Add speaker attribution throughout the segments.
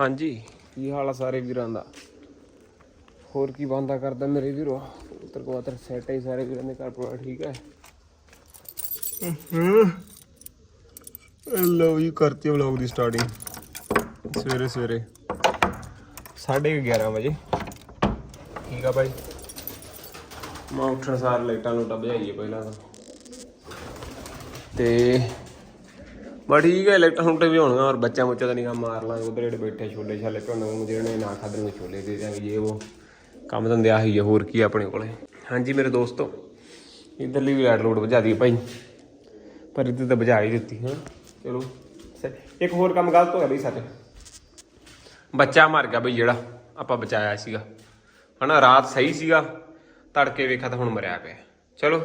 Speaker 1: ਹਾਂਜੀ। ਕੀ ਹਾਲ ਆ ਸਾਰੇ ਵੀਰਾਂ ਦਾ? ਹੋਰ ਕੀ ਬੰਦਾ ਕਰਦਾ ਮੇਰੇ ਵੀਰੋ? ਉਤਰ ਕਵਾਤਰ ਸੈਟ ਹੈ ਸਾਰੇ ਵੀਰਾਂ ਦੇ ਘਰ ਪਰਿਵਾਰ ਠੀਕ ਹੈ। ਲਓ ਜੀ ਕਰਤੀ ਵਲੌਗ ਦੀ ਸਟਾਰਟਿੰਗ ਸਵੇਰੇ ਸਵੇਰੇ। 11:30 ਵਜੇ। ਠੀਕ ਆ ਭਾਈ ਮੈਂ ਉੱਠਣ ਸਾਰ ਲਾਈਟਾਂ ਲੂਟਾਂ ਬੁਝਾਈਏ ਪਹਿਲਾਂ ਤਾਂ। ਤੇ ਬਾ ਠੀਕ ਹੈ ਲਾਈਟਾਂ ਲੂਟਾਂ ਵੀ ਹੋਣਗੀਆਂ ਔਰ ਬੱਚਾ ਮੁੱਚਾ ਦਾ ਨਿਗਾਹ ਮਾਰ ਲਾਂਗੇ, ਉਧਰ ਜਿਹੜੇ ਬੈਠੇ ਛੋਲੇ ਛਾਲੇ ਭੰਨ ਨੂੰ ਜਿਹੜੇ ਨੇ ਨਾ ਖਾਦੇ ਨੂੰ ਛੋਲੇ ਦੇ ਦਿਆਂਗੇ ਇਹ ਉਹ ਕੰਮ ਧੰਦੇ ਆਹੀ ਹੈ ਹੋਰ ਕੀ ਆ ਆਪਣੇ ਕੋਲੇ। ਹਾਂਜੀ ਮੇਰੇ ਦੋਸਤੋ, ਇਧਰਲੀ ਵੀ ਲਾਈਟ ਲੋਡ ਬੁਝਾ ਦੀ ਭਾਈ, ਪਰ ਇੱਧਰ ਤਾਂ ਬੁਝਾ ਹੀ ਦਿੱਤੀ, ਹਾਂ। ਚਲੋ, ਸ- ਇੱਕ ਹੋਰ ਕੰਮ ਗਲਤ ਹੋਇਆ ਬਈ ਸੱਚ। ਬੱਚਾ ਮਰ ਗਿਆ ਬਈ ਜਿਹੜਾ ਆਪਾਂ ਬਚਾਇਆ ਸੀਗਾ। ਹਨਾ, ਰਾਤ ਸਹੀ ਸੀਗਾ, ਤੜਕੇ ਵੇਖਿਆ ਤਾਂ ਹੁਣ ਮਰਿਆ ਪਿਆ। ਚਲੋ,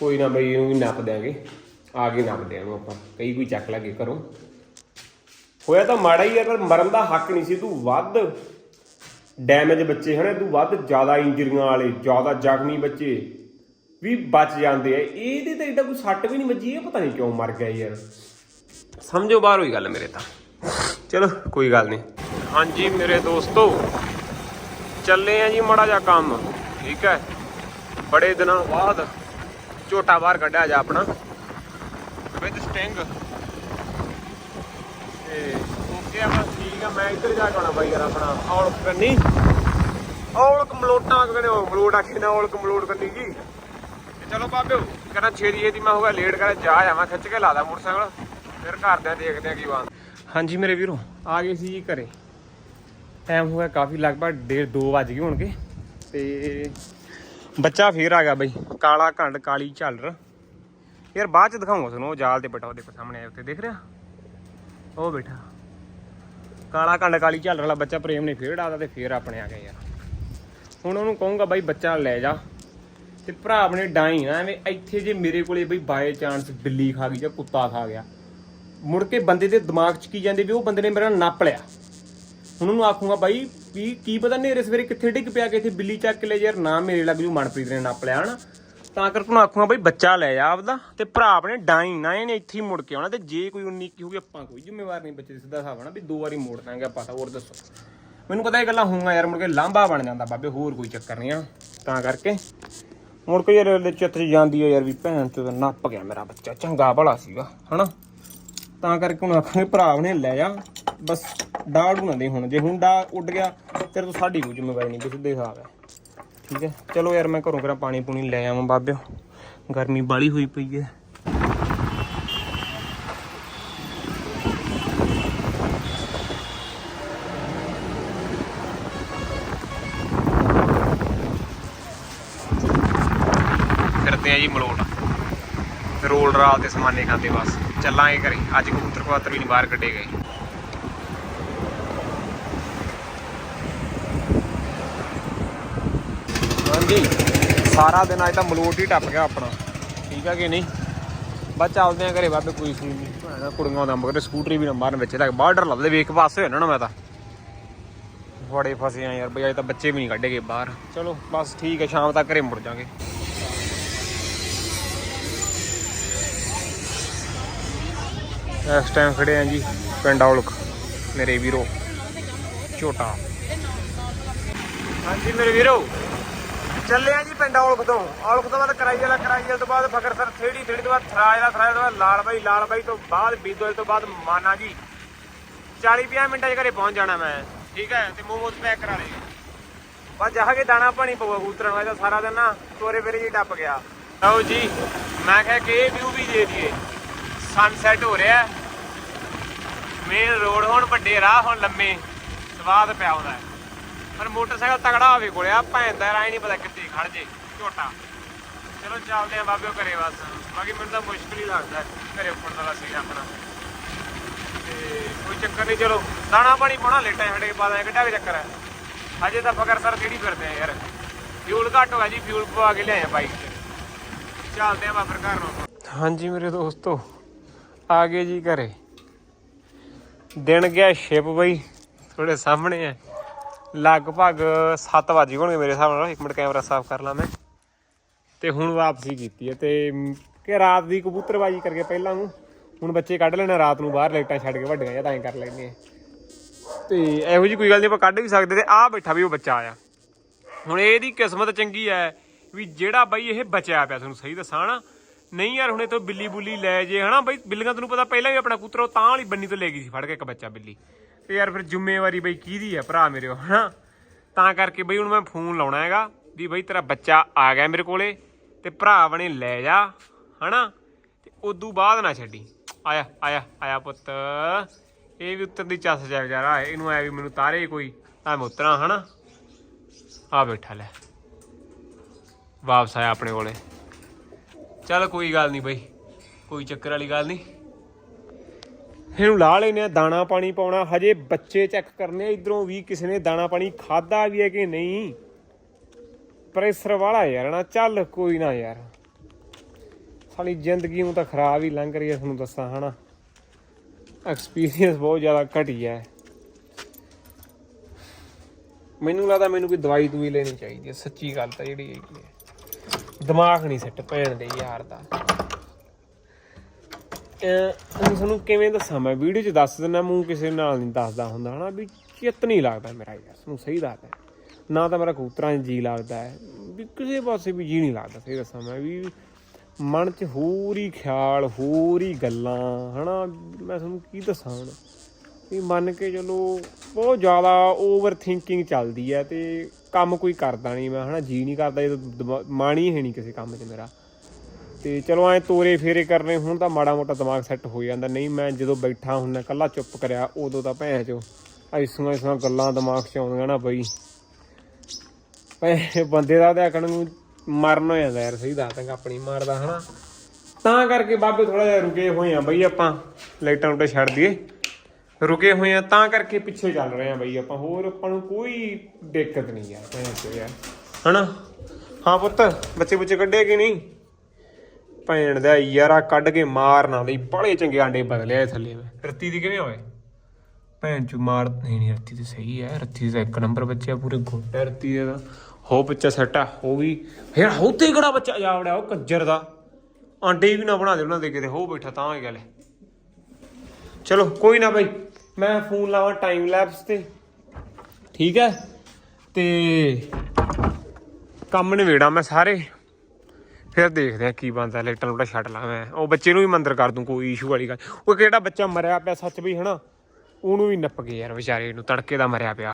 Speaker 1: ਕੋਈ ਨਾ ਬਈ, ਇਹਨੂੰ ਵੀ ਨੱਪ ਦਿਆਂਗੇ। ਆ ਕੇ ਨੱਪ ਦਿਆਂ ਨੂੰ ਆਪਾਂ। ਕਈ ਕੋਈ ਚੱਕ ਲਾਗੇ ਘਰੋਂ। ਹੋਇਆ ਤਾਂ ਮਾੜਾ ਹੀ ਆ ਪਰ ਮਰਨ ਦਾ ਹੱਕ ਨਹੀਂ ਸੀ। ਤੂੰ ਵੱਧ ਡੈਮੇਜ ਬੱਚੇ ਹਨੇ ਤੂੰ ਵੱਧ ਜ਼ਿਆਦਾ ਇੰਜਰੀਆਂ ਵਾਲੇ ਜ਼ਿਆਦਾ ਜ਼ਖਮੀ ਬੱਚੇ ਵੀ ਬਚ ਜਾਂਦੇ ਆ। ਇਹਦੇ ਤਾਂ ਏਡਾ ਕੋਈ ਸੱਟ ਵੀ ਨਹੀਂ ਵੱਜੀ ਇਹ ਪਤਾ ਨਹੀਂ ਕਿਉਂ ਮਰ ਗਿਆ ਯਾਰ। ਸਮਝੋ ਬਾਹਰ ਹੋਈ ਗੱਲ ਮੇਰੇ ਤਾਂ। ਚਲੋ ਕੋਈ ਗੱਲ ਨਹੀਂ। ਹਾਂਜੀ ਮੇਰੇ ਦੋਸਤੋ ਚੱਲੇ ਆ ਜੀ ਮੜਾ ਜਾ ਕੰਮ। ਠੀਕ ਹੈ? ਬੜੇ ਦਿਨਾਂ ਬਾਅਦ ਝੋਟਾ ਬਾਹਰ ਕੱਢਿਆ ਜਾ ਆਪਣਾ। ਵਿਦ ਸਟਿੰਗ। ਤੇ ਓਕੇ ਆ, ਬਸ ਠੀਕ ਆ, ਮੈਂ ਇੱਧਰ ਜਾ ਕੇ ਆਉਣਾ ਬਾਈ ਯਾਰ ਆਪਣਾ ਔਲਕ ਕਰਨੀ ਔਲਕ ਮਲੋਟਾਂ ਕਹਿੰਦੇ, ਉਹ ਮਲੋਟ ਆਖੀ ਨਾ ਔਲਕ ਮਲੋਟ ਕਰਨੀ ਜੀ ਤੇ ਚਲੋ ਬਾਬਿਓ, ਕਹਿੰਦਾ ਛੇਤੀ ਛੇਤੀ ਮੈਂ ਹੋਗਾ ਲੇਟ ਕਰ ਜਾ ਆਵਾਂ ਖਿੱਚ ਕੇ ਲਾਦਾ ਮੋਟਰਸਾਈਕਲ, ਫਿਰ ਘਰਦਿਆਂ ਦੇਖਦੇ ਆ ਕੀ ਬਾਤ ਹਾਂਜੀ ਮੇਰੇ ਵੀਰੋ, ਆ ਗਏ ਸੀ ਜੀ ਘਰੇ। ਟਾਈਮ ਹੋ ਗਿਆ ਕਾਫੀ, ਲਗਭਗ 1:30 2 ਵੱਜ ਗਏ ਹੋਣਗੇ। ਤੇ ਬੱਚਾ ਫੇਰ ਆ ਗਿਆ ਬਈ, ਕਾਲਾ ਘੰਡ ਕਾਲੀ ਝਾਲਰ। ਯਾਰ ਬਾਅਦ ਚ ਦਿਖਾਉਂਗਾ ਤੁਹਾਨੂੰ, ਉਹ ਜਾਲ ਤੇ ਬੈਠਾ ਉਹ ਦੇਖੋ ਸਾਹਮਣੇ ਉੱਤੇ ਦੇਖ ਰਿਹਾ? ਉਹ ਬੈਠਾ। ਕਾਲਾ ਘੰਡ ਕਾਲੀ ਝਾਲਰ ਵਾਲਾ ਬੱਚਾ ਪ੍ਰੇਮ ਨੇ ਫੇਰ ਡਾਦਾ ਤੇ ਫੇਰ ਆਪਣੇ ਆ ਗਏ ਯਾਰ। ਹੁਣ ਉਹਨੂੰ ਕਹੂੰਗਾ ਬਾਈ ਬੱਚਾ ਲੈ ਜਾ। ਤੇ ਭਰਾ ਆਪਣੇ ਡਾਈ ਨਾ, ਐਵੇਂ ਇੱਥੇ ਜੇ ਮੇਰੇ ਕੋਲੇ ਬਈ ਬਾਏ ਚਾਂਸ ਬਿੱਲੀ ਖਾ ਗਈ ਜਾਂ ਕੁੱਤਾ ਖਾ ਗਿਆ। ਮੁੜ ਕੇ ਬੰਦੇ ਦੇ ਦਿਮਾਗ 'ਚ ਕੀ ਜਾਂਦੇ ਵੀ ਉਹ ਬੰਦੇ ਨੇ ਮੇਰਾ ਨੱਪ ਲਿਆ। ਹੁਣ ਉਹਨੂੰ ਆਖੂੰਗਾ ਬਾਈ ਵੀ ਕੀ ਪਤਾ ਨੇਰੇ ਸਵੇਰੇ ਕਿੱਥੇ ਡਿੱਗ ਪਿਆ ਕਿ ਇੱਥੇ ਬਿੱਲੀ ਚੱਕ ਕੇ ਲੈ ਯਾਰ, ਨਾ ਮੇਰੇ ਲੱਗ ਜੂ ਮਨਪ੍ਰੀਤ ਨੇ ਨੱਪ ਲਿਆ ਹਨਾ। ਤਾਂ ਕਰਕੇ ਉਹਨੂੰ ਆਖੂਗਾ ਬਈ ਬੱਚਾ ਲੈ ਜਾ ਆਪਦਾ ਤੇ ਭਰਾ ਆਪਣੇ ਡਾਈ ਨਾ ਇਹਨੇ ਇੱਥੇ ਹੀ ਮੁੜ ਕੇ ਆਉਣਾ ਤੇ ਜੇ ਕੋਈ 19 ਕੀ ਹੋਊਗੀ ਆਪਾਂ ਕੋਈ ਜ਼ਿੰਮੇਵਾਰ ਨਹੀਂ ਬੱਚੇ ਦੀ ਸਿੱਧਾ ਹਿਸਾਬ ਨਾਲ ਵੀ ਦੋ ਵਾਰੀ ਮੋੜ ਦਾਂਗੇ ਆਪਾਂ ਤਾਂ ਹੋਰ ਦੱਸੋ। ਮੈਨੂੰ ਪਤਾ ਇਹ ਗੱਲਾਂ ਹੋਊਗਾ ਯਾਰ, ਮੁੜ ਕੇ ਲਾਂਭਾ ਬਣ ਜਾਂਦਾ ਬਾਬੇ, ਹੋਰ ਕੋਈ ਚੱਕਰ ਨਹੀਂ ਆ। ਤਾਂ ਕਰਕੇ ਮੁੜ ਕੇ ਯਾਰ ਇਹਦੇ ਚਿੱਤ 'ਚ ਜਾਂਦੀ ਆ ਯਾਰ ਵੀ ਭੈਣ ਤੇ ਨੱਪ ਗਿਆ ਮੇਰਾ ਬੱਚਾ, ਚੰਗਾ ਭਲਾ ਸੀਗਾ, ਹਨਾ? ਤਾਂ ਕਰਕੇ ਹੁਣ ਆਖਾਂਗੇ ਭਰਾ ਨੇ ਲੈ ਜਾ ਬਸ ਡਾੜੂ ਨਾ ਦੇ ਹੁਣ, ਜੇ ਹੁਣ ਡਾ ਉੱਡ ਗਿਆ, ਤੇਰੇ ਤੋਂ ਸਾਡੀ ਕੋਈ ਜ਼ਿੰਮੇਵਾਰੀ ਨਹੀਂ ਕਿਸੇ ਦੇ ਹਿਸਾਬ ਹੈ। ਠੀਕ ਹੈ। ਚਲੋ ਯਾਰ, ਮੈਂ ਘਰੋਂ ਕਰਾਂ ਪਾਣੀ ਪੂਣੀ ਲੈ ਆਵਾਂ ਬਾਬਿਓ। ਗਰਮੀ ਬਾਲੀ ਹੋਈ ਪਈ ਹੈ। ਫਿਰਦੇ ਆ ਜੀ ਮਲੋਟ। ਰੋਲ ਰਾਲ ਤੇ ਸਮਾਨੇ ਖਾਂਦੇ ਬਸ। ਚੱਲਾਂਗੇ ਘਰੇ। ਅੱਜ ਕਬੂਤਰ ਕਬੂਤਰ ਵੀ ਨਹੀਂ ਬਾਹਰ ਕੱਢੇ ਗਏ। ਹਾਂਜੀ। ਸਾਰਾ ਦਿਨ ਅੱਜ ਤਾਂ ਮਲੋਟ ਹੀ ਟੱਪ ਗਿਆ ਆਪਣਾ। ਠੀਕ ਆ ਕਿ ਨਹੀਂ? ਬਸ ਚੱਲਦੇ ਆ ਘਰੇ ਬਾਬੇ ਕੋਈ ਸੀ ਨਹੀਂ। ਭੈਣਾ ਕੁੜੀਆਂ ਦਾ ਮਗਰ ਸਕੂਟਰੀ ਵੀ ਨਾ ਮਾਰਨ ਵਿੱਚ ਤੱਕ ਬਾਹਰ ਡਰ ਲੱਗਦਾ ਵੇਖ ਪਾਸੇ ਹੋਇਆ ਨਾ ਮੈਂ ਤਾਂ। ਬੜੇ ਫਸੇ ਆ ਯਾਰ ਬਈ ਅੱਜ ਤਾਂ ਬੱਚੇ ਵੀ ਨਹੀਂ ਕੱਢੇ ਗਏ ਬਾਹਰ। ਚਲੋ ਬਸ ਠੀਕ ਹੈ ਸ਼ਾਮ ਤੱਕ ਘਰੇ ਮੁੜ ਜਾਾਂਗੇ ਇਸ ਟਾਈਮ ਖੜੇ ਆ ਜੀ ਪਿੰਡ ਔਲਖ ਮੇਰੇ ਵੀਰੋ ਝੋਟਾ ਹਾਂਜੀ ਮੇਰੇ ਵੀਰੋ। ਚੱਲਿਆ ਜੀ ਪਿੰਡ ਔਲਖ ਤੋਂ। ਔਲਖ ਤੋਂ ਬਾਅਦ ਕਰਾਈ ਵਾਲਾ ਕਰਾਈ ਤੋਂ ਬਾਅਦ ਫਕਰਸਰ ਥੇੜੀ ਥੇੜੀ ਤੋਂ ਬਾਅਦ ਥਰਾਜ ਦਾ ਥਰਾਜ ਤੋਂ ਬਾਅਦ ਲਾਲ ਬਾਈ ਲਾਲ ਬਾਈ ਤੋਂ ਬਾਅਦ ਬੀਦੋਲ ਤੋਂ ਬਾਅਦ ਮਾਨਾ ਜੀ। 40 50 ਮਿੰਟਾਂ 'ਚ ਘਰੇ ਪਹੁੰਚ ਜਾਣਾ ਮੈਂ। ਠੀਕ ਹੈ? ਤੇ ਮੋਮੋਸ ਪੈਕ ਕਰਾ ਲਏ। ਬਸ ਜਾ ਕੇ ਦਾਣਾ ਪਾਣੀ ਪਊਗਾ ਕਬੂਤਰਾਂ ਨੂੰ ਸਾਰਾ ਦਿਨ ਨਾ ਤੋਰੇ ਫੇਰੇ ਜੀ ਟੱਪ ਗਿਆ। ਲਓ ਜੀ, ਮੈਂ ਕਿਹਾ ਕਿ ਇਹ ਵਿਊ ਵੀ ਦੇ ਦਈਏ ਸਨਸੈਟ ਹੋ ਰਿਹਾ ਮੇਨ ਰੋਡ ਹੁਣ ਵੱਡੇ ਰਾਹ ਹੁਣ ਲੰਮੇ, ਸਵਾਦ ਪਿਆ ਹੁੰਦਾ ਪਰ ਮੋਟਰਸਾਈਕਲ ਤਗੜਾ ਹੋਵੇ ਕੋਲੇ ਆ ਭੈਣ ਦਾ ਰਾਹ ਨਹੀਂ ਪਤਾ ਕਿੱਥੇ ਖੜ ਜੇ, ਝੋਟਾ। ਚਲੋ ਚੱਲਦੇ ਆ ਬਾਬਿਓ ਘਰੇ ਬਸ। ਬਾਕੀ ਮੈਨੂੰ ਤਾਂ ਮੁਸ਼ਕਿਲ ਹੀ ਲੱਗਦਾ ਘਰੇ ਉੱਪਰ ਦਾ ਸੀ ਆਪਣਾ ਤੇ ਕੋਈ ਚੱਕਰ ਨਹੀਂ, ਚਲੋ। ਦਾਣਾ ਪਾਣੀ ਪਾਉਣਾ, ਲੇਟਾਂ ਸਾਡੇ ਬਾਅਦ ਕਿੱਡਾ ਕੁ ਚੱਕਰ ਹੈ। ਅਜੇ ਤਾਂ ਫਕਰ ਸਰ ਕਿਹੜੀ ਫਿਰਦੇ ਆ ਯਾਰ। ਫਿਊਲ ਘੱਟ ਹੋਗਾ ਜੀ ਫਿਊਲ ਪਵਾ ਕੇ ਲਿਆਏ ਬਾਈਕ 'ਚ। ਚੱਲਦੇ ਆ ਬਾਬਰ ਘਰ ਨੂੰ। ਹਾਂਜੀ ਮੇਰੇ ਦੋਸਤੋ, ਆ ਗਏ ਜੀ ਘਰੇ। ਦਿਨ ਗਿਆ ਸ਼ਿਪ ਬਈ ਥੋੜੇ ਸਾਹਮਣੇ ਹੈ। ਲਗਭਗ 7 ਵਜੇ ਹੋਣਗੇ ਮੇਰੇ ਹਿਸਾਬ ਨਾਲ। ਇੱਕ ਮਿੰਟ ਕੈਮਰਾ ਸਾਫ਼ ਕਰ ਲਾਂ ਮੈਂ। ਤੇ ਹੁਣ ਵਾਪਸੀ ਕੀਤੀ ਹੈ ਤੇ ਕਿ ਰਾਤ ਦੀ ਕਬੂਤਰਬਾਜੀ ਕਰਕੇ ਪਹਿਲਾਂ ਨੂੰ ਹੁਣ ਬੱਚੇ ਕੱਢ ਲੈਣਾ, ਰਾਤ ਨੂੰ ਬਾਹਰ ਲਾਈਟਾਂ ਛੱਡ ਕੇ ਵੱਡੀਆਂ ਜਾਂ ਤਾਂ ਐਂ ਕਰ ਲੈਂਦੇ ਆ। ਤੇ ਇਹੋ ਜੀ ਕੋਈ ਗੱਲ ਨਹੀਂ ਆਪਾਂ ਕੱਢ ਵੀ ਸਕਦੇ ਤੇ ਆ ਬੈਠਾ ਵੀ ਉਹ ਬੱਚਾ ਆਇਆ। ਹੁਣ ਇਹਦੀ ਕਿਸਮਤ ਚੰਗੀ ਹੈ ਵੀ ਜਿਹੜਾ ਬਈ ਇਹ ਬਚਿਆ ਪਿਆ, ਤੁਹਾਨੂੰ ਸਹੀ ਦੱਸਾਂ ਨਾ ਨਹੀਂ ਯਾਰ, ਹੁਣ ਇਹ ਤੋਂ ਬਿੱਲੀ ਬੁੱਲੀ ਲੈ ਜੇ, ਹਨਾ ਬਈ? ਬਿੱਲੀਆਂ ਤੈਨੂੰ ਪਤਾ ਪਹਿਲਾਂ ਵੀ ਆਪਣਾ ਕੂਤਰ ਉਹ ਤਾਂ ਵਾਲੀ ਬੰਨੀ ਤੋਂ ਲੈ ਗਈ ਸੀ, ਫੜ ਕੇ ਇੱਕ ਬੱਚਾ ਬਿੱਲੀ। ਤੇ ਯਾਰ ਫਿਰ ਜ਼ਿੰਮੇਵਾਰੀ ਬਈ ਕਿਹਦੀ ਐ ਭਰਾ ਮੇਰੇ ਹਨਾ? ਤਾਂ ਕਰਕੇ ਬਈ ਹੁਣ ਮੈਂ ਫੋਨ ਲਾਉਣਾ ਹੈਗਾ ਵੀ ਬਈ ਤੇਰਾ ਬੱਚਾ ਆ ਗਿਆ ਮੇਰੇ ਕੋਲੇ, ਤੇ ਭਰਾ ਬਣੇ ਲੈ ਜਾ, ਹਨਾ? ਤੇ ਉਦੋਂ ਬਾਅਦ ਨਾ ਛੱਡੀ। ਆਇਆ ਆਇਆ ਆਇਆ ਪੁੱਤ। ਇਹ ਵੀ ਉੱਤਰ ਦੀ ਚੱਸ ਜਾ ਵਿਚਾਰਾ, ਇਹਨੂੰ ਐ ਵੀ ਮੈਨੂੰ ਤਾਰੇ ਕੋਈ ਤਾਂ ਮੈਂ ਉਤਰਾਂ, ਹਨਾ? ਆ ਬੈਠਾ ਲੈ। ਵਾਪਸ ਆਇਆ ਆਪਣੇ ਕੋਲੇ। ਚੱਲ ਕੋਈ ਗੱਲ ਨਹੀਂ ਬਈ, ਕੋਈ ਚੱਕਰ ਵਾਲੀ ਗੱਲ ਨਹੀਂ। ਇਹਨੂੰ ਲਾ ਲੈਨੇ ਆ, ਦਾਣਾ ਪਾਣੀ ਪਾਉਣਾ, ਹਜੇ ਬੱਚੇ ਚੈੱਕ ਕਰਨੇ ਇਧਰੋਂ ਵੀ ਕਿਸੇ ਨੇ ਦਾਣਾ ਪਾਣੀ ਖਾਦਾ ਵੀ ਹੈ ਕਿ ਨਹੀਂ। ਪ੍ਰੈਸ਼ਰ ਵਾਲਾ ਯਾਰ ਨਾ, ਚੱਲ ਕੋਈ ਨਾ ਯਾਰ। ਸਾਲੀ ਜ਼ਿੰਦਗੀ ਨੂੰ ਤਾਂ ਖਰਾਬ ਹੀ ਲੰਘ ਰਹੀ ਹੈ, ਤੁਹਾਨੂੰ ਦੱਸਾਂ, ਹਨਾ। ਐਕਸਪੀਰੀਅੰਸ ਬਹੁਤ ਜ਼ਿਆਦਾ ਘਟੀਆ ਹੈ। ਮੈਨੂੰ ਲੱਗਦਾ ਮੈਨੂੰ ਕੋਈ ਦਵਾਈ ਦੂਈ ਲੈਣੀ ਚਾਹੀਦੀ ਹੈ, ਸੱਚੀ ਗੱਲ ਤਾਂ ਜਿਹੜੀ ਹੈਗੀ ਹੈ। ਦਿਮਾਗ ਨਹੀਂ ਸੈੱਟ ਪੈਣ ਦੇ ਯਾਰ ਦਾ। ਅਹ ਹੁਣ ਤੁਹਾਨੂੰ ਕਿਵੇਂ ਦੱਸਾਂ ਮੈਂ? ਵੀਡੀਓ 'ਚ ਦੱਸ ਦਿੰਦਾ, ਮੂੰਹ ਕਿਸੇ ਨਾਲ ਨਹੀਂ ਦੱਸਦਾ ਹੁੰਦਾ, ਹਨਾ? ਵੀ ਚਿੱਤ ਨਹੀਂ ਲੱਗਦਾ ਮੇਰਾ ਯਾਰ ਤੁਹਾਨੂੰ ਸਹੀ ਦੱਸਦਾ ਨਾ ਤਾਂ ਮੇਰਾ ਕਬੂਤਰਾਂ 'ਚ ਜੀ ਲੱਗਦਾ ਹੈ, ਵੀ ਕਿਸੇ ਪਾਸੇ ਵੀ ਜੀ ਨਹੀਂ ਲੱਗਦਾ, ਸਹੀ ਦੱਸਾਂ ਮੈਂ, ਵੀ ਮਨ 'ਚ ਹੋਰ ਹੀ ਖਿਆਲ, ਹੋਰ ਹੀ ਗੱਲਾਂ, ਹਨਾ? ਮੈਂ ਤੁਹਾਨੂੰ ਕੀ ਦੱਸਾਂ ਹੁਣ? ਵੀ ਮੰਨ ਕੇ ਚਲੋ, ਬਹੁਤ ਜ਼ਿਆਦਾ ਓਵਰ ਥਿੰਕਿੰਗ ਚੱਲਦੀ ਹੈ ਤੇ ਕੰਮ ਕੋਈ ਕਰਦਾ ਨਹੀਂ ਮੈਂ, ਹਨਾ, ਜੀ ਨਹੀਂ ਕਰਦਾ, ਇਹ ਮਨ ਹੀ ਹੈ ਨਹੀਂ ਕਿਸੇ ਕੰਮ 'ਚ ਮੇਰਾ। ਤੇ ਚਲੋ ਐ ਤੋਰੇ ਫੇਰੇ ਕਰਨੇ, ਹੁਣ ਤਾਂ ਮਾੜਾ ਮੋਟਾ ਦਿਮਾਗ ਸੈੱਟ ਹੋ ਜਾਂਦਾ। ਨਹੀਂ, ਮੈਂ ਜਦੋਂ ਬੈਠਾ ਹੁੰਦਾ ਕੱਲਾ ਚੁੱਪ ਕਰਿਆ, ਉਦੋਂ ਤਾਂ ਭੈਣ ਚੋ, ਐਸੀਆਂ ਐਸੀਆਂ ਗੱਲਾਂ ਦਿਮਾਗ 'ਚ ਆਉਂਦੀਆਂ ਨਾ ਬਈ। ਭੈ ਬੰਦੇ ਦਾ ਤਾਂ ਆਖਣ ਨੂੰ ਮਰਨ ਹੋ ਜਾਂਦਾ ਯਾਰ, ਸਹੀ ਦੱਸ ਆਪਣੀ ਮਾਰਦਾ ਹਨਾ। ਤਾਂ ਕਰਕੇ ਬਾਬੇ ਥੋੜਾ ਜਿਹਾ ਰੁਕੇ ਹੋਏ ਆ ਬਈ ਆਪਾਂ, ਲਾਈਟਾਂ ਉੱਤੇ ਛੱਡ ਦਈਏ। ਰੁਕੇ ਹੋਏ ਆ, ਤਾਂ ਕਰਕੇ ਪਿੱਛੇ ਚੱਲ ਰਹੇ ਆ ਬਈ ਆਪਾਂ, ਹੋਰ ਆਪਾਂ ਨੂੰ ਕੋਈ ਦਿੱਕਤ ਨਹੀਂ ਆ ਭੈਣ ਚੋ ਯਾਰ ਹਨਾ? ਹਾਂ ਪੁੱਤ, ਬੱਚੇ ਬੁੱਚੇ ਕੱਢੇ ਕਿ ਨਹੀਂ? ਭੈਣ ਦਾ ਯਾਰਾ ਕੱਢ ਕੇ ਮਾਰ ਨਾ ਲਈ ਬੜੇ ਚੰਗੇ ਆਂਡੇ ਬਦਲੇ ਆ ਥੱਲੇ ਮੈਂ। ਰੱਤੀ ਦੀ ਕਿਵੇਂ ਹੋਏ ਭੈਣ ਚੂ ਮਾਰ, ਨਹੀਂ ਨਹੀਂ, ਰੱਤੀ ਤੇ ਸਹੀ ਹੈ ਰੱਤੀ ਦਾ ਇੱਕ ਨੰਬਰ ਬੱਚਾ ਪੂਰੇ ਗੋਟਾ ਰੱਤੀ ਦਾ ਹੋ ਬੱਚਾ ਸੈੱਟ ਆ ਉਹ ਵੀ ਫਿਰ ਹੋ ਤੇ ਕਿਹੜਾ ਬੱਚਾ ਜਾ ਵੜਿਆ ਉਹ ਕੱਜਰ ਦਾ? ਆਂਡੇ ਵੀ ਨਾ ਬਣਾ ਦੇ ਉਹਨਾਂ ਦੇ ਕਿਤੇ, ਹੋ ਬੈਠਾ ਤਾਂ ਹੀ ਗੱਲ ਹੈ। ਚਲੋ, ਕੋਈ ਨਾ ਬਾਈ। ਮੈਂ ਫੋਨ ਲਾਵਾਂ ਟਾਈਮ ਲੈਪਸ ਤੇ। ਠੀਕ ਹੈ? ਤੇ ਕੰਮ ਨਿਬੇੜਾ ਮੈਂ ਸਾਰੇ। ਫਿਰ ਦੇਖਦੇ ਆ ਕੀ ਬਣਦਾ। ਲੈਟਰ ਲੂਟਾ ਛੱਡ ਲਾਂ ਮੈਂ। ਉਹ ਬੱਚੇ ਨੂੰ ਵੀ ਮੰਦਰ ਕਰ ਦੂੰ, ਕੋਈ ਇਸ਼ੂ ਵਾਲੀ ਗੱਲ। ਉਹ ਕਿਹੜਾ ਬੱਚਾ ਮਰਿਆ ਪਿਆ ਸੱਚ ਵੀ ਹਨਾ? ਉਹਨੂੰ ਵੀ ਨੱਪ ਗਏ ਯਾਰ ਵਿਚਾਰੇ ਨੂੰ, ਤੜਕੇ ਦਾ ਮਰਿਆ ਪਿਆ।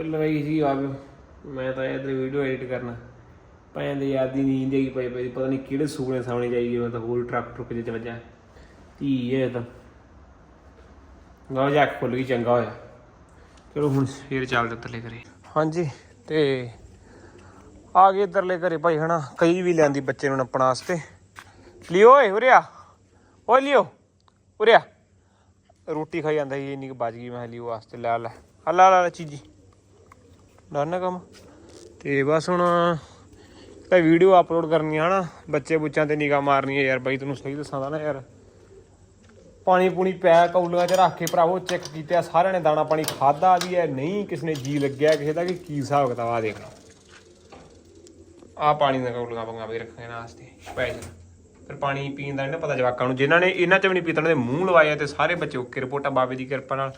Speaker 1: ਪਿੱਲ ਰਹੀ ਸੀ ਆ ਮੈਂ ਤਾਂ ਇਧਰ ਵੀਡੀਓ ਐਡਿਟ ਕਰਨਾ। ਪੈਣ ਦੀ ਯਾਦ ਹੀ ਨੀਂਦ ਆਈ ਪਈ ਪਈ ਪਤਾ ਨਹੀਂ ਕਿਹੜੇ ਸੁਪਨੇ ਸਾਹਮਣੇ ਜਾਈਏ ਮੈਂ ਤਾਂ ਹੋਰ ਟਰੱਕ ਟਰੁੱਕ ਜੇ ਚਲਾ ਵੱਜਾ। ਧੀ ਇਹ ਤਾਂ। ਗਾ ਜਾ ਕੇ ਖੁੱਲ ਗਈ, ਚੰਗਾ ਹੋਇਆ। ਚਲੋ ਹੁਣ ਫੇਰ ਚੱਲਦੇ ਉੱਤਰਲੇ ਘਰੇ। ਹਾਂਜੀ, ਤੇ ਆ ਗਏ ਇੱਧਰਲੇ ਘਰੇ ਭਾਈ, ਹਨਾ? ਕਈ ਵੀ ਲਿਆਂਦੀ ਬੱਚੇ ਨੂੰ ਨੱਪਣ ਵਾਸਤੇ। ਲਿਓ ਓਏ ਉਰਿਆ ਓਏ, ਲਿਓ। ਉਰਿਆ ਰੋਟੀ ਖਾਈ ਜਾਂਦਾ ਸੀ, ਇੰਨੀ ਕੁ ਬਚ ਗਈ, ਮੈਂ ਕਿਹਾ ਲਿਓ ਵਾਸਤੇ, ਲੈ ਲੈ। ਆ ਲਾ, ਲੈ, ਚੀਜੀ। ਡਰਨਾ ਕੰਮ? ਤੇ ਬਸ ਹੁਣ ਤਾਂ ਵੀਡੀਓ ਅਪਲੋਡ ਕਰਨੀ ਆ ਨਾ ਬੱਚੇ ਬੁੱਚਾਂ ਤੇ ਨਿਗਾਹ ਮਾਰਨੀ ਹੈ ਯਾਰ ਬਾਈ, ਤੈਨੂੰ ਸਹੀ ਦੱਸਾਂ ਦਾ ਨਾ ਯਾਰ। ਪਾਣੀ ਪੂਣੀ ਪੈ, ਕੌਲੀਆਂ 'ਚ ਰੱਖ ਕੇ ਭਰਾਵੋ ਚੈੱਕ ਕੀਤਾ ਸਾਰਿਆਂ ਨੇ ਦਾਣਾ ਪਾਣੀ ਖਾਦਾ ਵੀ ਹੈ, ਨਹੀਂ, ਕਿਸ ਨੇ ਜੀ ਲੱਗਿਆ, ਕਿਸੇ ਦਾ ਕਿ ਕੀ ਹਿਸਾਬ ਕਿਤਾਬ ਆ, ਦੇਖ ਲਓ ਆ ਪਾਣੀ ਦਾ ਕੌਲੀਆਂ ਪੰਗਾ ਵੀ ਰੱਖਣੇ ਵਾਸਤੇ ਸਪੈਸ਼ਲ ਫਿਰ ਪਾਣੀ ਪੀਣ ਦਾ ਨੀ ਪਤਾ ਜਵਾਕਾਂ ਨੂੰ, ਜਿਨ੍ਹਾਂ ਨੇ ਇਹਨਾਂ ਚ ਵੀ ਨਹੀਂ ਪੀਤਣ ਦੇ ਮੂੰਹ ਲਵਾਇਆ ਤੇ ਸਾਰੇ ਬੱਚੇ ਓਕੇ, ਰਿਪੋਰਟਾਂ ਬਾਬੇ ਦੀ ਕਿਰਪਾ ਨਾਲ।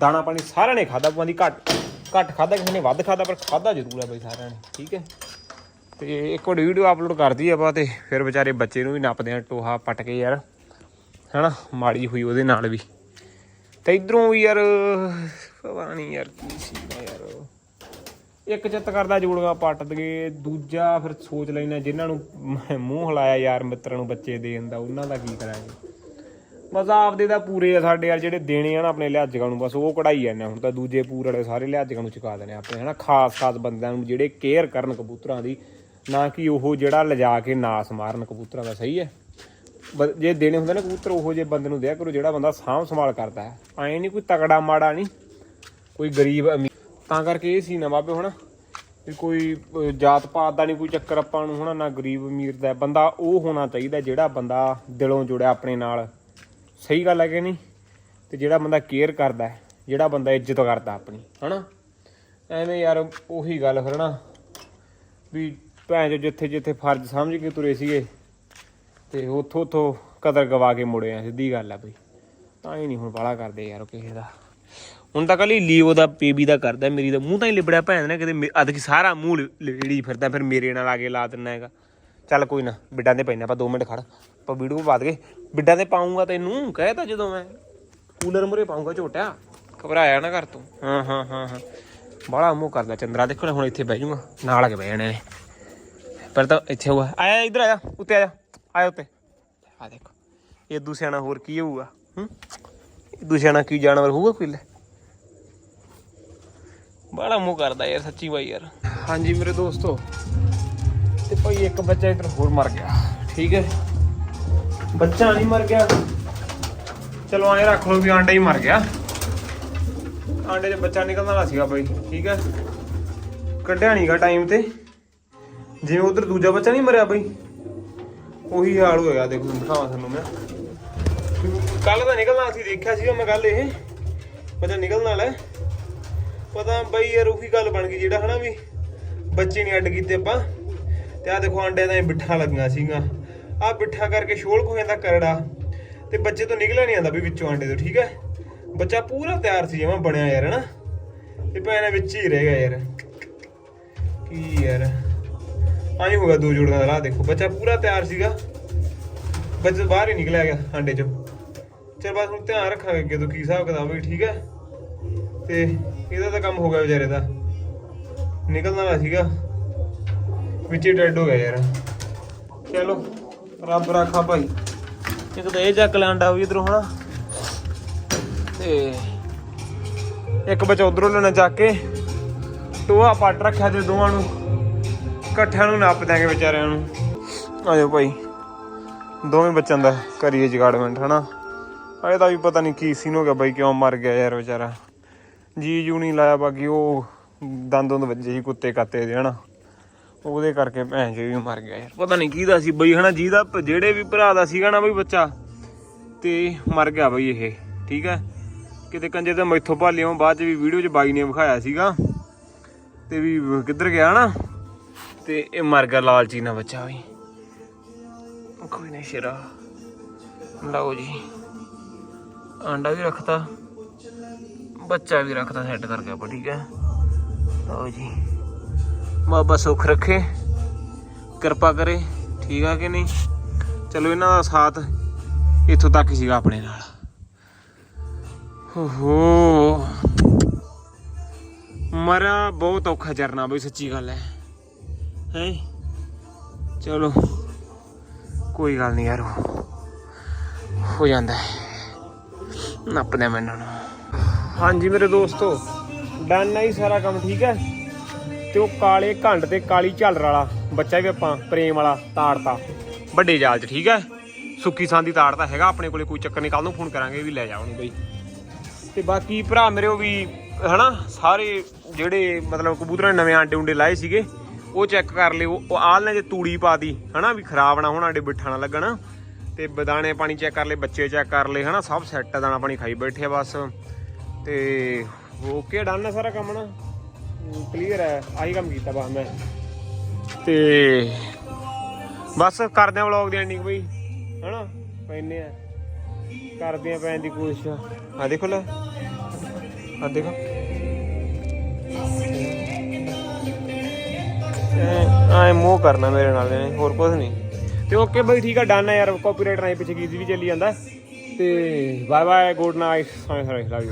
Speaker 1: ਦਾਣਾ ਪਾਣੀ ਸਾਰਿਆਂ ਨੇ ਖਾਦਾ ਪਵਾਂ ਦੀ ਘੱਟ। ਘੱਟ ਖਾਦਾ ਕਿਸੇ ਨੇ ਵੱਧ ਖਾਦਾ ਪਰ ਖਾਦਾ ਜ਼ਰੂਰ ਆ ਬਈ ਸਾਰਿਆਂ ਨੇ, ਠੀਕ ਹੈ। ਤੇ ਇੱਕ ਵਾਰ ਵੀਡੀਓ ਅਪਲੋਡ ਕਰਦੀ ਆਪਾਂ ਤੇ ਫਿਰ ਵਿਚਾਰੇ ਬੱਚੇ ਨੂੰ ਵੀ ਨੱਪਦੇ ਆ ਟੋਹਾ ਪੱਟ ਕੇ ਯਾਰ, ਹਨਾ, ਮਾੜੀ ਹੋਈ ਉਹਦੇ ਨਾਲ ਵੀ। ਤੇ ਇਧਰੋਂ ਵੀ ਯਾਰ, ਪਤਾ ਨਹੀਂ ਯਾਰ ਕੀ ਸੀ ਯਾਰ। ਇੱਕ ਚਿੱਤ ਕਰਦਾ ਜੋੜਗਾ ਪੱਟ ਦਗੇ ਦੂਜਾ ਫਿਰ ਸੋਚ ਲੈਣਾ ਜਿਨ੍ਹਾਂ ਨੂੰ ਮੂੰਹ ਹਲਾਇਆ ਯਾਰ ਮਿੱਤਰਾਂ ਨੂੰ ਬੱਚੇ ਦੇਣ ਦਾ, ਉਹਨਾਂ ਦਾ ਕੀ ਕਰਾਂਗੇ। ਬਸ ਆਪਦੇ ਤਾਂ ਪੂਰੇ ਆ ਸਾਡੇ ਯਾਰ, ਜਿਹੜੇ ਦੇਣੇ ਆ ਨਾ ਆਪਣੇ ਲਿਹਾਜ਼ਗਾਂ ਨੂੰ, ਬਸ ਉਹ ਕਢਾਈ ਜਾਂਦੇ ਆ। ਹੁਣ ਤਾਂ ਦੂਜੇ ਪੂਰ ਵਾਲੇ ਸਾਰੇ ਲਿਹਾਜ਼ਗਾਂ ਨੂੰ ਚੁਕਾ ਦੇਣੇ ਆਪਣੇ, ਹਨਾ? ਖਾਸ ਖਾਸ ਬੰਦਿਆਂ ਨੂੰ ਜਿਹੜੇ ਕੇਅਰ ਕਰਨ ਕਬੂਤਰਾਂ ਦੀ, ਨਾ ਕਿ ਉਹ ਜਿਹੜਾ ਲਿਜਾ ਕੇ ਨਾਸ ਮਾਰਨ ਕਬੂਤਰਾਂ ਦਾ, ਸਹੀ ਹੈ? ਜੇ ਦੇਣੇ ਹੁੰਦੇ ਨਾ ਕਬੂਤਰ, ਉਹੋ ਜਿਹੇ ਬੰਦੇ ਨੂੰ ਦਿਆ ਕਰੋ, ਜਿਹੜਾ ਬੰਦਾ ਸਾਂਭ ਸੰਭਾਲ ਕਰਦਾ ਹੈ। ਐਂ ਨਹੀਂ ਕੋਈ ਤਕੜਾ, ਮਾੜਾ ਨਹੀਂ, ਕੋਈ ਗਰੀਬ ਅਮੀਰ ਤਾਂ ਕਰਕੇ ਇਹ ਸੀ ਨਾ ਬਾਬੇ, ਹੁਣ। ਵੀ ਕੋਈ ਜਾਤ ਪਾਤ ਦਾ ਨਹੀਂ ਕੋਈ ਚੱਕਰ ਆਪਾਂ ਨੂੰ ਹੁਣ ਨਾ ਗਰੀਬ ਅਮੀਰ ਦਾ ਬੰਦਾ ਉਹ ਹੋਣਾ ਚਾਹੀਦਾ, ਜਿਹੜਾ ਬੰਦਾ ਦਿਲੋਂ ਜੁੜਿਆ ਆਪਣੇ ਨਾਲ। ਸਹੀ ਗੱਲ ਹੈ ਕਿ ਨਹੀਂ? ਤੇ ਜਿਹੜਾ ਬੰਦਾ ਕੇਅਰ ਕਰਦਾ ਜਿਹੜਾ ਬੰਦਾ ਇੱਜ਼ਤ ਕਰਦਾ ਆਪਣੀ, ਹਨਾ? ਐਵੇਂ ਯਾਰ ਉਹੀ ਗੱਲ ਫਿਰ ਨਾ, ਵੀ ਭੈਣ ਚੋ ਜਿੱਥੇ ਜਿੱਥੇ ਫਰਜ਼ ਸਮਝ ਕੇ ਤੁਰੇ ਸੀਗੇ, ਤੇ ਉੱਥੋਂ ਉੱਥੋਂ ਕਦਰ ਗਵਾ ਕੇ ਮੁੜੇ ਆ, ਸਿੱਧੀ ਗੱਲ ਆ ਬਈ। ਤਾਂ ਹੀ ਨਹੀਂ ਹੁਣ ਬਾਲਾ ਕਰਦੇ ਯਾਰ ਕਿਸੇ ਦਾ। ਹੁਣ ਤਾਂ ਕੱਲੀ ਲੀਓ ਦਾ ਪੀਬੀ ਦਾ ਕਰਦਾ, ਮੇਰੀ ਦਾ ਮੂੰਹ ਤਾਂ ਹੀ ਲਿਬੜਿਆ ਭੈਣ ਨੇ, ਕਿਤੇ ਅਦ ਸਾਰਾ ਮੂੰਹ ਲੇੜੀ ਫਿਰਦਾ, ਫਿਰ ਮੇਰੇ ਨਾਲ ਆ ਕੇ ਲਾ ਦਿੰਦਾ ਹੈਗਾ। ਚੱਲ ਕੋਈ ਨਾ ਬਿੱਡਾਂ ਦੇ ਪੈਣਾ ਆਪਾਂ 2 ਮਿੰਟ ਖੜ ਆਪਾਂ ਵੀਡੀਓ ਬਾਅਦ ਕੇ ਬਿੱਡਾਂ ਦੇ ਪਾਉਂਗਾ ਤੈਨੂੰ, ਕਹਿ ਤਾ ਜਦੋਂ ਮੈਂ। ਕੂਲਰ ਮੁਰੇ ਪਾਉਂਗਾ ਝੋਟਿਆ। ਘਬਰਾਇਆ ਨਾ ਕਰ ਤੂੰ। ਹਾਂ ਹਾਂ ਹਾਂ ਹਾਂ। ਬੜਾ ਮੂੰਹ ਕਰਦਾ ਚੰਦਰਾ। ਦੇਖੋ ਹੁਣ ਇੱਥੇ ਬਹਿ ਜਾਊਗਾ ਨਾਲ ਆ ਕੇ ਬਹਿ ਜਾਣੇ ਨੇ। ਪਰ ਤਾਂ ਇੱਥੇ ਹੋਊਗਾ। ਆਇਆ ਇੱਧਰ ਆਇਆ ਉੱਤੇ ਆਇਆ ਆਇਆ ਉੱਤੇ। ਆ ਦੇਖੋ। ਇਹ ਦੂਸਿਆਣਾ ਹੋਰ ਕੀ ਹੋਊਗਾ? ਹੂੰ? ਦੂਸਿਆਣਾ ਕੀ ਜਾਨਵਰ ਹੋਊਗਾ ਕੋਈ ਲੈ? ਬੜਾ ਮੂੰਹ ਕਰਦਾ ਯਾਰ, ਸੱਚੀ ਬਾਈ ਯਾਰ। ਹਾਂਜੀ ਮੇਰੇ ਦੋਸਤੋ। ਤੇ ਭਾਈ ਇੱਕ ਬੱਚਾ ਇੱਧਰ ਹੋਰ ਮਰ ਗਿਆ। ਠੀਕ ਹੈ। ਬੱਚਾ ਨਹੀਂ ਮਰ ਗਿਆ। ਚਲੋ ਐਂ ਰੱਖ ਲਓ ਵੀ ਆਂਡਾ ਹੀ ਮਰ ਗਿਆ। ਆਂਡੇ 'ਚ ਬੱਚਾ ਨਿਕਲਣ ਵਾਲਾ ਸੀਗਾ ਬਾਈ, ਠੀਕ ਹੈ ਕੱਢਿਆ ਨਹੀਂਗਾ ਟਾਈਮ ਤੇ। ਜਿਵੇਂ ਉਧਰ ਦੂਜਾ ਬੱਚਾ ਨਹੀਂ ਮਰਿਆ ਬਈ। ਉਹੀ ਹਾਲ ਹੋਇਆ, ਦੇਖੋ ਦਿਖਾਵਾਂ ਤੁਹਾਨੂੰ ਮੈਂ। ਕੱਲ ਤਾਂ ਨਿਕਲਣਾ ਸੀ, ਦੇਖਿਆ ਸੀਗਾ ਮੈਂ ਕੱਲ ਇਹ। ਬੱਚਾ ਨਿਕਲਣ ਵਾਲਾ ਪਤਾ ਬਈ ਯਾਰ ਉਹੀ ਗੱਲ ਬਣ ਗਈ ਜਿਹੜਾ ਹਨਾ ਵੀ ਬੱਚੇ ਨਹੀਂ ਅੱਡ ਕੀਤੇ ਆਪਾਂ। ਤੇ ਆ ਦੇਖੋ ਆਂਡੇ ਦਾ ਬਿੱਠਾ ਲੱਗੀਆਂ ਸੀਗਾ ਆ ਬਿੱਠਾ ਕਰਕੇ ਸ਼ੋਲ ਹੋ ਜਾਂਦਾ ਕਰੜਾ ਤੇ ਬੱਚੇ ਤੋਂ ਨਿਕਲਿਆ ਨਹੀਂ ਆਂਦਾ ਵੀ ਵਿੱਚੋਂ ਆਂਡੇ ਤੋਂ, ਠੀਕ ਹੈ ਬੱਚਾ ਪੂਰਾ ਤਿਆਰ ਸੀ ਜਮਾ ਬਣਿਆ ਯਾਰ, ਹਨਾ? ਤੇ ਭੈਣਾ ਵਿੱਚ ਹੀ ਰਹਿ ਗਿਆ ਯਾਰ। ਕੀ ਯਾਰ? ਆਈ ਹੋਗਾ ਦੋ ਜੋੜਾਂ ਦਾ ਰਾਹ ਦੇਖੋ। ਬੱਚਾ ਪੂਰਾ ਤਿਆਰ ਸੀਗਾ। ਬੱਚਾ ਬਾਹਰ ਹੀ ਨਿਕਲਿਆ ਗਿਆ ਆਂਡੇ ਚੋਂ। ਚਲ ਬਸ ਹੁਣ ਧਿਆਨ ਰੱਖਾਂਗੇ ਅੱਗੇ ਤੋਂ ਕੀ ਹਿਸਾਬ ਕਿਤਾਬ ਵੀ ਠੀਕ ਹੈ ਤੇ ਇਹਦਾ ਤਾਂ ਕੰਮ ਹੋ ਗਿਆ ਵਿਚਾਰੇ ਦਾ। ਨਿਕਲਣਾ ਵਾਲਾ ਸੀਗਾ। ਵਿੱਚ ਹੀ ਡੈਡ ਹੋ ਗਿਆ ਯਾਰ। ਚਲੋ। ਰੱਬ ਰਾਖਾ ਭਾਈ। ਇੱਕ ਤਾਂ ਇਹ ਚੱਕ ਲੈਂਦਾ ਵੀ ਇਧਰੋਂ ਹਨਾ। ਤੇ ਇੱਕ ਬੱਚਾ ਉਧਰੋਂ ਲੈਣਾ ਚੱਕ ਕੇ। ਟੋਆ ਪੱਟ ਰੱਖਿਆ ਤੇ ਦੋਵਾਂ ਨੂੰ। ਇਕੱਠਿਆਂ ਨੂੰ ਨੱਪ ਦਾਂਗੇ ਵਿਚਾਰਿਆਂ ਨੂੰ। ਆਜੋ ਭਾਈ। ਦੋਵੇਂ ਬੱਚਿਆਂ ਦਾ ਕਰੀਏ ਜਗਾੜਮੈਂਟ ਹਨਾ। ਅਜੇ ਤਾਂ ਵੀ ਪਤਾ ਨਹੀਂ ਕੀ ਸੀਨ ਹੋ ਗਿਆ ਬਾਈ, ਕਿਉਂ ਮਰ ਗਿਆ ਯਾਰ ਵਿਚਾਰਾ। ਜੀ ਜੂ ਨਹੀਂ ਲਾਇਆ ਬਾਕੀ ਉਹ ਦੰਦ ਦੁੰਦ ਵੱਜੇ ਸੀ ਕੁੱਤੇ ਕਾਤੇ ਦੇ ਹਨਾ। ਉਹਦੇ ਕਰਕੇ ਭੈਣ ਜੀ ਵੀ ਮਰ ਗਿਆ ਯਾਰ। ਪਤਾ ਨਹੀਂ ਕਿਹਦਾ ਸੀ ਬਈ, ਹਨਾ ਜਿਹਦਾ ਜਿਹੜੇ ਵੀ ਭਰਾ ਦਾ ਸੀਗਾ ਨਾ ਬਈ ਬੱਚਾ, ਤੇ ਮਰ ਗਿਆ ਬਈ ਇਹ, ਠੀਕ ਹੈ? ਕਿਤੇ ਕੰਜੇ ਤੇ ਮੈਥੋਂ ਭਾਲਿਓ ਬਾਅਦ ਚ ਵੀ ਵੀਡੀਓ ਚ ਬਾਈ ਨੇ ਵਿਖਾਇਆ ਸੀਗਾ, ਤੇ ਵੀ ਕਿੱਧਰ ਗਿਆ ਨਾ, ਤੇ ਇਹ ਮਰ ਗਿਆ ਲਾਲਚੀ ਨਾ ਬੱਚਾ ਵੀ। ਕੋਈ ਨਹੀਂ ਸ਼ੇਰਾ, ਲਓ ਜੀ, ਆਂਡਾ ਵੀ ਰੱਖਤਾ, ਬੱਚਾ ਵੀ ਰੱਖਤਾ ਸੈੱਟ ਕਰਕੇ ਆਪਾਂ, ਠੀਕ ਹੈ? ਲਓ ਜੀ। ਬਾਬਾ ਸੁੱਖ ਰੱਖੇ। ਕਿਰਪਾ ਕਰੇ, ਠੀਕ ਆ ਕਿ ਨਹੀਂ? ਚਲੋ ਇਹਨਾਂ ਦਾ ਸਾਥ ਇੱਥੋਂ ਤੱਕ ਹੀ ਸੀਗਾ ਆਪਣੇ ਨਾਲ। ਓਹੋ। ਮਰਾ ਬਹੁਤ ਔਖਾ ਚਰਨਾ ਬਈ, ਸੱਚੀ ਗੱਲ ਹੈ। ਹੈ? ਚਲੋ, ਕੋਈ ਗੱਲ ਨਹੀਂ ਯਾਰ, ਹੋ ਜਾਂਦਾ ਹੈ। ਨੱਪਦੇ ਮੈਨੂੰ ਹਾਂਜੀ ਮੇਰੇ ਦੋਸਤੋ ਡਨ ਹੈ ਹੀ ਸਾਰਾ ਕੰਮ, ਠੀਕ ਹੈ? ਤੇ ਉਹ ਕਾਲੇ ਘੰਡ ਤੇ ਕਾਲੀ ਝਾਲਰ ਵਾਲਾ ਬੱਚਾ ਵੀ ਆਪਾਂ ਪ੍ਰੇਮ ਵਾਲਾ ਤਾੜਤਾ। ਵੱਡੇ ਜਾਲ 'ਚ, ਠੀਕ ਹੈ? ਸੁੱਕੀ ਸਾਂਦੀ ਤਾੜਤਾ ਹੈਗਾ ਆਪਣੇ ਕੋਲੇ, ਕੋਈ ਚੱਕਰ ਨਹੀਂ ਕੱਲ ਨੂੰ ਫੋਨ ਕਰਾਂਗੇ ਵੀ ਲੈ ਜਾ ਉਹਨੂੰ ਬਈ। ਤੇ ਬਾਕੀ ਭਰਾ ਮੇਰੇ ਉਹ ਵੀ, ਹਨਾ, ਸਾਰੇ ਜਿਹੜੇ ਮਤਲਬ ਕਬੂਤਰਾਂ ਨੇ ਨਵੇਂ ਆਂਡੇ ਉਂਡੇ ਲਾਏ ਸੀਗੇ, ਉਹ ਚੈੱਕ ਕਰ ਲਿਓ। ਉਹ ਆਲ ਨੇ ਜੇ ਤੂੜੀ ਪਾਤੀ ਹਨਾ, ਵੀ ਖਰਾਬ ਨਾ ਹੋਣ, ਆਂਡੇ ਬਿੱਠਾ ਨਾ ਲੱਗਣ। ਤੇ ਬਦਾਣੇ ਪਾਣੀ ਚੈੱਕ ਕਰ ਲਏ, ਬੱਚੇ ਚੈੱਕ ਕਰ ਲਏ, ਹਨਾ, ਸਭ ਸੈੱਟ ਦਾਣਾ ਪਾਣੀ ਖਾਈ ਬੈਠੇ ਆ ਬਸ। ਤੇ ਓਕੇ ਡਨ ਹੈ ਸਾਰਾ ਕੰਮ ਨਾ? ਕਲੀਅਰ ਹੈ ਆਹੀ ਕੰਮ ਕੀਤਾ ਬਸ ਮੈਂ। ਤੇ ਬਸ ਕਰਦੇ ਆ ਵਲੌਗ ਦੀ ਐਂਡਿੰਗ ਬਈ ਹਨਾ? ਪੈਨੇ ਆ। ਕਰਦੇ ਆ ਪੈਣ ਦੀ ਕੋਸ਼ਿਸ਼। ਆ ਦੇਖੋ ਲੈ। ਆ ਦੇਖੋ। ਆਏ ਮੂੰਹ ਕਰਨਾ ਮੇਰੇ ਨਾਲ ਇਹਨੇ, ਹੋਰ ਕੁਝ ਨਹੀਂ। ਤੇ ਓਕੇ ਬਈ ਠੀਕ ਆ ਡਨ ਹੈ ਯਾਰ ਕਾਪੀਰਾਈਟ ਰਾਈ ਪਿੱਛੇ ਗੀਤ ਵੀ ਚੱਲੀ ਜਾਂਦਾ। ਤੇ ਬਾਏ ਬਾਏ ਗੁੱਡ ਨਾਈਟ ਸਾਈ ਸਾਈ ਲਵ ਯੂ